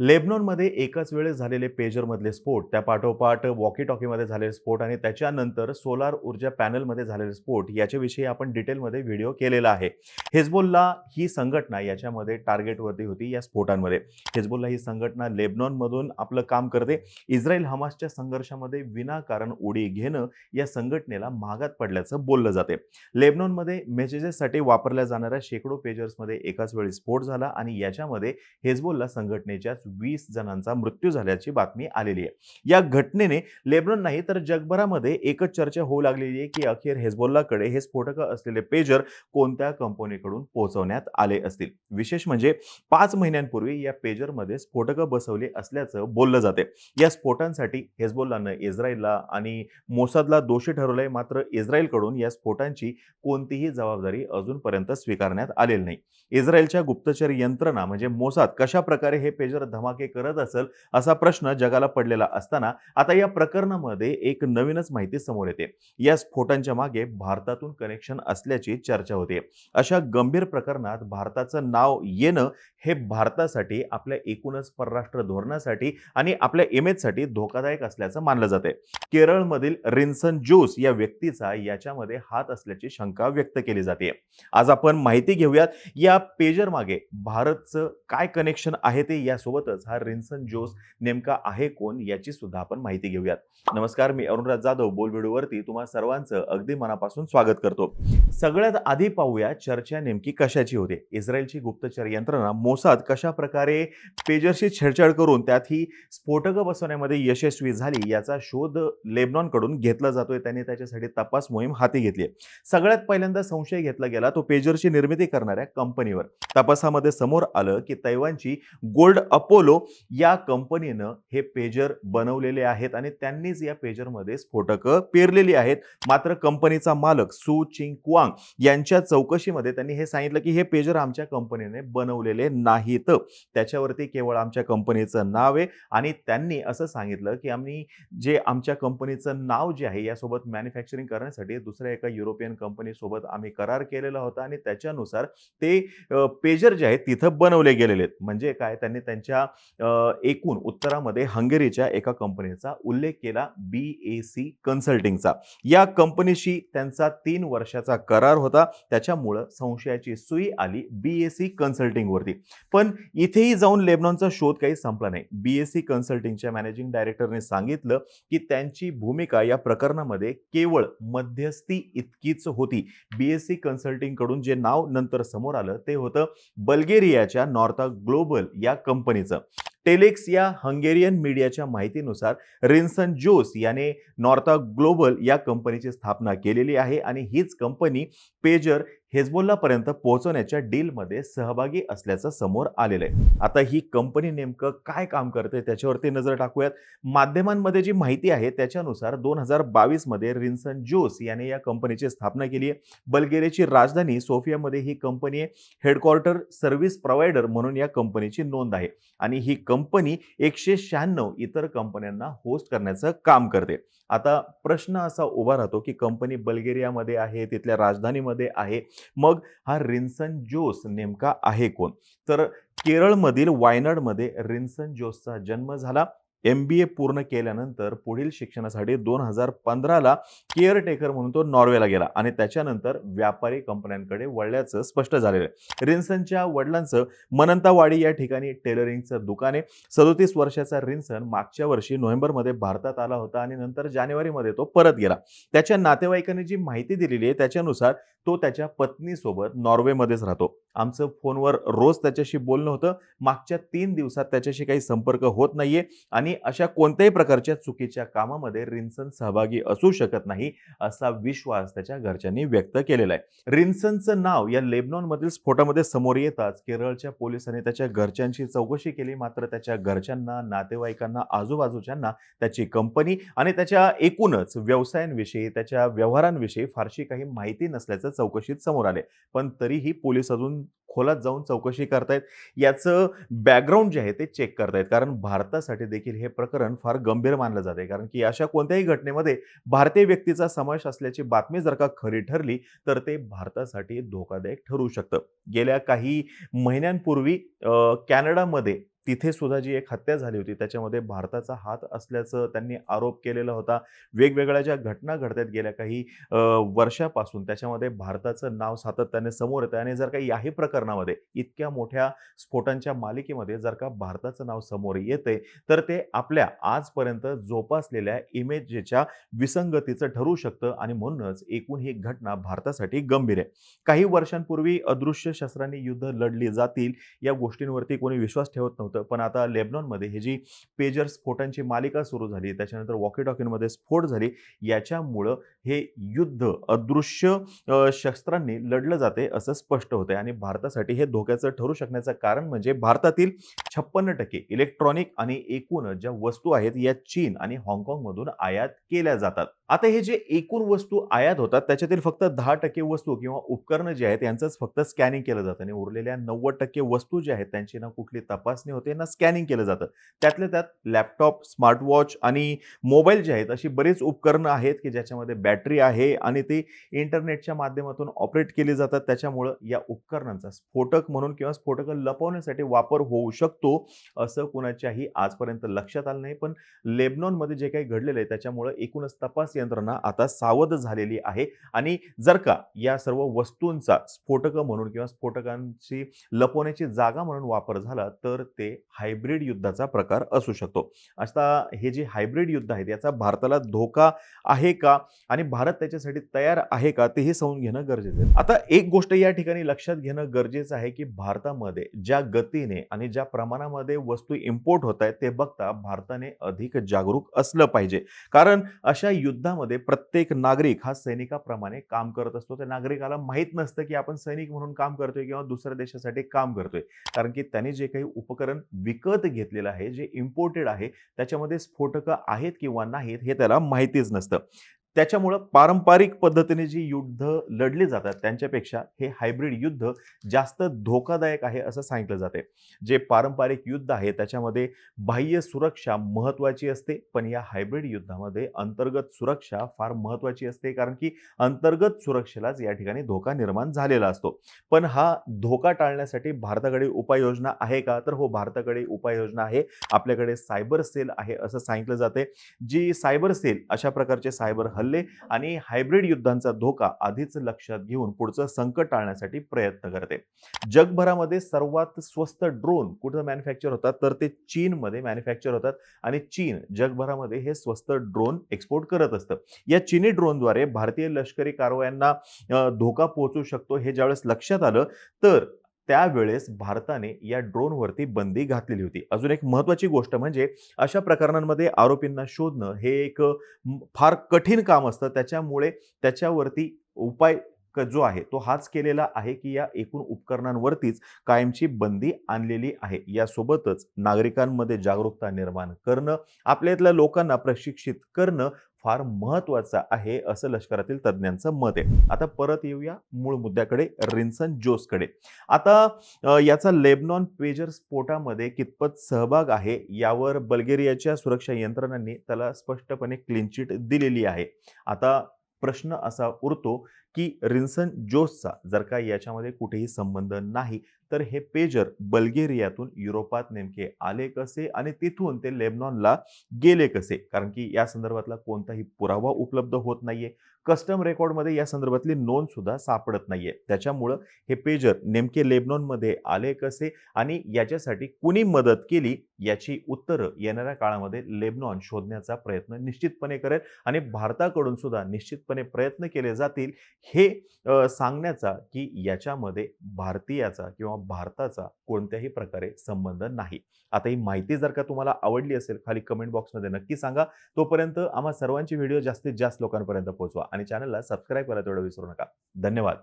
लेबनॉनमध्ये एकाच वेळेस झालेले पेजरमधले स्फोट त्या पाठोपाठ वॉकी टॉकीमध्ये झालेले स्फोट आणि त्याच्यानंतर सोलार ऊर्जा पॅनलमध्ये झालेले स्फोट याच्याविषयी आपण डिटेलमध्ये व्हिडिओ केलेला आहे. हिजबोल्ला ही संघटना याच्यामध्ये टार्गेटवरती होती या स्फोटांमध्ये. हिजबोल्ला ही संघटना लेबनॉनमधून आपलं काम करते. इस्रायल हमासच्या संघर्षामध्ये विनाकारण उडी घेणं या संघटनेला महागात पडल्याचं बोललं जाते. लेबनॉनमध्ये मेसेजेससाठी वापरल्या जाणाऱ्या शेकडो पेजर्समध्ये एकाच वेळी स्फोट झाला आणि याच्यामध्ये हिजबोल्ला संघटनेच्या वीस जणांचा मृत्यू झाल्याची बातमी आलेली आहे. या घटनेने लेबनॉन नाही तर जगभरामध्ये एकच चर्चा होऊ लागलेली आहे की अखेर हेजबोल्लाकडे हे स्फोटकं असलेले पेजर कोणत्या कंपनीकडून पोहोचवण्यात आले असतील? विशेष म्हणजे पाच महिन्यांपूर्वी या पेजरमध्ये स्फोटकं बसवली असल्याचं बोललं जाते. या स्फोटांसाठी हेजबोल्लानं इस्रायलला आणि मोसादला दोषी ठरवलंय मात्र इस्रायलकडून या स्फोटांची कोणतीही जबाबदारी अजूनपर्यंत स्वीकारण्यात आलेली नाही. इस्रायलच्या गुप्तचर यंत्रणा म्हणजे मोसाद कशा प्रकारे हे पेजर धमाके करत असेल असा प्रश्न जगाला पडलेला असताना आता या प्रकरणामध्ये एक नवीनच माहिती समोर येते. या स्फोटांच्या मागे भारतातून कनेक्शन असल्याची चर्चा होते. अशा गंभीर प्रकरणात भारताचं नाव येणं हे भारतासाठी आपल्या एकूणच परराष्ट्र धोरणासाठी आणि आपल्या इमेजसाठी धोकादायक असल्याचं मानलं जाते केरळमधील रिन्सन ज्यूस या व्यक्तीचा याच्यामध्ये हात असल्याची शंका व्यक्त केली जाते. आज आपण माहिती घेऊयात या पेजर मागे भारतचं काय कनेक्शन आहे ते यासोबत सोबतच हा रिन्सन जोस नेमका आहे कोण याची सुद्धा आपण माहिती घेऊयात. नमस्कार मी अरुणराज जाधव बोल तुम्हा सर्वांचं अगदी मनापासून स्वागत करतो. सगळ्यात आधी पाहूया चर्चा नेमकी कशाची होते? इस्रायलची गुप्तचर यंत्रणा मोसाद कशा प्रकारे पेजरशी छेडछाड करून त्यात ही स्फोटकं बसवण्यामध्ये यशस्वी झाली याचा शोध लेबनॉनकडून घेतला जातोय. त्यांनी त्याच्यासाठी तपास मोहीम हाती घेतली आहे. सगळ्यात पहिल्यांदा संशय घेतला गेला तो पेजरची निर्मिती करणाऱ्या कंपनीवर. तपासामध्ये समोर आलं की तैवानची गोल्ड अप अपोलो या कंपनीनं हे पेजर बनवलेले आहेत आणि त्यांनीच या पेजरमध्ये स्फोटकं पेरलेली आहेत. मात्र कंपनीचा मालक सु चिंग क्वांग यांच्या चौकशीमध्ये त्यांनी हे सांगितलं की हे पेजर आमच्या कंपनीने बनवलेले नाहीत. त्याच्यावरती केवळ आमच्या कंपनीचं नाव आहे आणि त्यांनी असं सांगितलं की आम्ही जे आमच्या कंपनीचं नाव जे आहे यासोबत मॅन्युफॅक्चरिंग करण्यासाठी दुसऱ्या एका युरोपियन कंपनीसोबत आम्ही करार केलेला होता आणि त्याच्यानुसार ते पेजर जे आहेत तिथं बनवले गेलेले आहेत. म्हणजे काय? त्यांनी त्यांच्या त्या एकूण उत्तरामध्ये हंगेरीच्या एका कंपनीचा उल्लेख केला बी ए सी कन्सल्टिंगचा. या कंपनीशी त्यांचा तीन वर्षाचा करार होता. त्याच्यामुळं संशयाची सुई आली बी ए सी कन्सल्टिंगवरती. पण इथेही जाऊन लेबनॉनचा शोध काही संपला नाही. बी एस सी कन्सल्टिंगच्या मॅनेजिंग डायरेक्टरने सांगितलं की त्यांची भूमिका या प्रकरणामध्ये केवळ मध्यस्थी इतकीच होती. बी एस सी कन्सल्टिंगकडून जे नाव नंतर समोर आलं ते होतं बल्गेरियाच्या नॉर्था ग्लोबल या कंपनीचं. टेलेक्स या हंगेरियन मीडियाच्या माहितीनुसार रिन्सन जोस याने नॉर्था ग्लोबल या कंपनीची स्थापना केलेली आहे आणि हीच कंपनी पेजर हेजबोल्लापर्यंत पोहोचवण्याच्या डीलमध्ये सहभागी असल्याचं समोर आलेलं आहे. आता ही कंपनी नेमकं काय काम करते त्याच्यावरती नजर टाकूयात. माध्यमांमध्ये जी माहिती आहे त्याच्यानुसार दोन हजार बावीसमध्ये रिन्सन जोस याने या कंपनीची स्थापना केली आहे. बल्गेरियाची राजधानी सोफियामध्ये ही कंपनी आहे. हेडक्वार्टर सर्व्हिस प्रोव्हायडर म्हणून या कंपनीची नोंद आहे. आणि ही कंपनी एकशे शहाण्णव इतर कंपन्यांना होस्ट करण्याचं काम करते. आता प्रश्न असा उभा राहतो की कंपनी बल्गेरियामध्ये आहे तिथल्या राजधानीमध्ये आहे मग हा रिन्सन जोस नेमका आहे कोण? तर केरळमधील वायनाडमध्ये रिन्सन जोसचा जन्म झाला. एम बी ए पूर्ण केल्यानंतर पुढील शिक्षणासाठी दोन हजार पंधराला केअरटेकर म्हणून तो नॉर्वेला गेला आणि त्याच्यानंतर व्यापारी कंपन्यांकडे वळल्याचं स्पष्ट झालेलं आहे. रिन्सनच्या वडिलांचं मनंतावाडी या ठिकाणी टेलरिंगचं दुकान आहे. सदोतीस वर्षाचा रिन्सन मागच्या वर्षी नोव्हेंबरमध्ये भारतात आला होता आणि नंतर जानेवारीमध्ये तो परत गेला. त्याच्या नातेवाईकांनी जी माहिती दिलेली आहे त्याच्यानुसार तो त्याच्या पत्नीसोबत नॉर्वेमध्येच राहतो. आमचं फोनवर रोज त्याच्याशी बोलणं होतं. मागच्या तीन दिवसात त्याच्याशी काही संपर्क होत नाहीये आणि अशा कोणत्याही प्रकारच्या चुकीच्या कामामध्ये रिन्सन सहभागी असू शकत नाही असा विश्वास त्याच्या घरच्यांनी व्यक्त केलेला आहे. रिन्सनचं नाव या लेबनॉनमधील स्फोटामध्ये समोर येताच केरळच्या पोलिसांनी त्याच्या घरच्यांची चौकशी केली. मात्र त्याच्या घरच्यांना नातेवाईकांना आजूबाजूच्यांना त्याची कंपनी आणि त्याच्या एकूणच व्यवसायांविषयी त्याच्या व्यवहारांविषयी फारशी काही माहिती नसल्याचं चौकशीत समोर आले पण तरीही पोलीस अजून खोलात जाऊन चौकशी करतायत. याचं बॅकग्राऊंड जे आहे ते चेक करतायत. कारण भारतासाठी देखील हे प्रकरण फार गंभीर मानलं जाते कारण की अशा कोणत्याही घटनेमध्ये भारतीय व्यक्तीचा समावेश असल्याची बातमी जर का खरी ठरली तर ते भारतासाठी धोकादायक ठरू शकतं. गेल्या काही महिन्यांपूर्वी कॅनडामध्ये तिथे सुद्धा जी एक हत्या झाली होती त्याच्यामध्ये भारताचा हात असल्याचं त्यांनी आरोप केलेला होता. वेगवेगळ्या ज्या घटना घडत गेल्या काही वर्षापासून त्याच्यामध्ये भारताचं नाव सातत्याने समोर येतं आणि जर का याही प्रकरणामध्ये इतक्या मोठ्या स्फोटांच्या मालिकेमध्ये जर का भारताचं नाव समोर येते तर ते आपल्या आजपर्यंत जोपासलेल्या इमेजच्या विसंगतीचं ठरू शकतं आणि म्हणूनच एकूण ही घटना भारतासाठी गंभीर आहे. काही वर्षांपूर्वी अदृश्य शस्त्रांनी युद्ध लढली जातील या गोष्टींवरती कोणी विश्वास ठेवत नव्हतं. पण आता लेबनॉनमध्ये हे जी पेजर स्फोटांची मालिका सुरू झाली त्याच्यानंतर वॉकी टॉकीमध्ये स्फोट झाली याच्यामुळं हे युद्ध अदृश्य शस्त्रांनी लढलं जाते असं स्पष्ट होतं आणि भारतासाठी हे धोक्याचं ठरू शकण्याचं कारण म्हणजे भारतातील छप्पन्न टक्के इलेक्ट्रॉनिक आणि एकूण ज्या वस्तू आहेत या चीन आणि हाँगकाँगमधून आयात केल्या जातात. आता हे जे एकूण वस्तू आयात होतात त्याच्यातील फक्त दहा टक्के वस्तू किंवा उपकरणं जे आहेत यांचंच फक्त स्कॅनिंग केलं जातं. आणि उरलेल्या नव्वद टक्के वस्तू ज्या आहेत त्यांची ना कुठली तपासणी होते ना स्कॅनिंग केलं जातं. त्यातल्या त्यात लॅपटॉप स्मार्टवॉच आणि मोबाईल जे आहेत अशी बरीच उपकरणं आहेत की ज्याच्यामध्ये बॅटरी आहे आणि ती इंटरनेटच्या माध्यमातून ऑपरेट केली जातात. त्याच्यामुळं या उपकरणांचा स्फोटक म्हणून किंवा स्फोटक लपवण्यासाठी वापर होऊ शकतो असं कुणाच्याही आजपर्यंत लक्षात आलं नाही. पण लेबनॉनमध्ये जे काही घडलेलं आहे त्याच्यामुळं एकूणच तपास यंत्रणा आता सावध झालेली आहे. आणि जर का या सर्व वस्तूंचा स्फोटकं म्हणून किंवा स्फोटकांची लपवण्याची जागा म्हणून वापर झाला तर ते हायब्रिड युद्धाचा प्रकार असू शकतो. आता हे जे हायब्रिड युद्ध आहेत याचा भारताला धोका आहे का? आणि भारत त्याच्यासाठी तयार आहे का? तेही समजून घेणं गरजेचं आहे. आता एक गोष्ट या ठिकाणी लक्षात घेणं गरजेचं आहे की भारतामध्ये ज्या गतीने आणि ज्या प्रमाणामध्ये वस्तू इम्पोर्ट होत आहेत ते बघता भारताने अधिक जागरूक असलं पाहिजे. कारण अशा युद्धामध्ये प्रत्येक नागरिक हा सैनिकाप्रमाणे काम करत असतो. त्या नागरिकाला माहीत नसतं की आपण सैनिक म्हणून काम करतोय किंवा दुसऱ्या देशासाठी काम करतोय. कारण की त्याने जे काही उपकरण विकत घेतलेलं आहे जे इम्पोर्टेड आहे त्याच्यामध्ये स्फोटकं आहेत किंवा नाहीत हे त्याला माहितीच नसतं. त्याच्यामुळं पारंपरिक पद्धतीने जी युद्ध लढली जातात त्यांच्यापेक्षा हे हायब्रिड युद्ध जास्त धोकादायक आहे असं सांगितलं जाते जे पारंपरिक युद्ध आहे त्याच्यामध्ये बाह्य सुरक्षा महत्त्वाची असते पण या हायब्रिड युद्धामध्ये अंतर्गत सुरक्षा फार महत्त्वाची असते कारण की अंतर्गत सुरक्षेलाच या ठिकाणी धोका निर्माण झालेला असतो. पण हा धोका टाळण्यासाठी भारताकडे उपाययोजना आहे का? तर हो भारताकडे उपाययोजना आहे. आपल्याकडे सायबर सेल आहे असं सांगितलं जाते जी सायबर सेल अशा प्रकारचे सायबर हल्ले आणि हायब्रिड युद्धांचा धोका आधीच लक्षात घेऊन पुढचं संकट टाळण्यासाठी प्रयत्न करते. जगभरामध्ये सर्वात स्वस्त ड्रोन कुठं मॅन्युफॅक्चर होतात? तर ते चीनमध्ये मॅन्युफॅक्चर होतात आणि चीन जगभरामध्ये हे स्वस्त ड्रोन एक्सपोर्ट करत असतं. या चीनी ड्रोनद्वारे भारतीय लष्करी कारवायांना धोका पोहोचू शकतो हे ज्यावेळेस लक्षात आलं तर त्यावेळेस भारताने या ड्रोनवरती बंदी घातलेली होती. अजून एक महत्त्वाची गोष्ट म्हणजे अशा प्रकरणांमध्ये आरोपींना शोधणं हे एक फार कठीण काम असतं. त्याच्यामुळे त्याच्यावरती उपाय क- जो आहे तो हाच केलेला आहे की या एकूण उपकरणांवरतीच कायमची बंदी आणलेली आहे. यासोबतच नागरिकांमध्ये जागरूकता निर्माण करणं आपल्यातल्या लोकांना प्रशिक्षित करणं फार महत्त्वाचा आहे असं लष्करातील तज्ज्ञांचं मत आहे. आता परत येऊया मूळ मुद्द्याकडे रिन्सन जोसकडे. आता याचा लेबनॉन पेजर स्फोटामध्ये कितपत सहभाग आहे यावर बल्गेरियाच्या सुरक्षा यंत्रणांनी त्याला स्पष्टपणे क्लीन चिट दिलेली आहे. आता प्रश्न असा उरतो की रिन्सन जोसचा जर का याच्यामध्ये कुठेही संबंध नाही तर हे पेजर बल्गेरियातून युरोपात नेमके आले कसे आणि तिथून ते लेबनॉनला गेले कसे? कारण की या संदर्भातला कोणताही पुरावा उपलब्ध होत नाहीये. कस्टम रेकॉर्डमध्ये या संदर्भातली नोंद सुद्धा सापडत नाहीये. त्याच्यामुळं हे पेजर नेमके लेबनॉनमध्ये आले कसे आणि याच्यासाठी कुणी मदत केली याची उत्तरं येणाऱ्या काळामध्ये लेबनॉन शोधण्याचा प्रयत्न निश्चितपणे करेल आणि भारताकडून सुद्धा निश्चितपणे प्रयत्न केले जातील हे सांगण्याचा की याच्यामध्ये भारतीयाचा किंवा भारताचा कोणत्याही प्रकारे संबंध नाही. आता ही माहिती जर का तुम्हाला आवडली असेल खाली कमेंट बॉक्समध्ये नक्की सांगा. तोपर्यंत आम्हा सर्वांची व्हिडिओ जास्तीत जास्त लोकांपर्यंत पोहोचवा आणि चॅनलला सबस्क्राईब करायला तेवढं विसरू नका. धन्यवाद.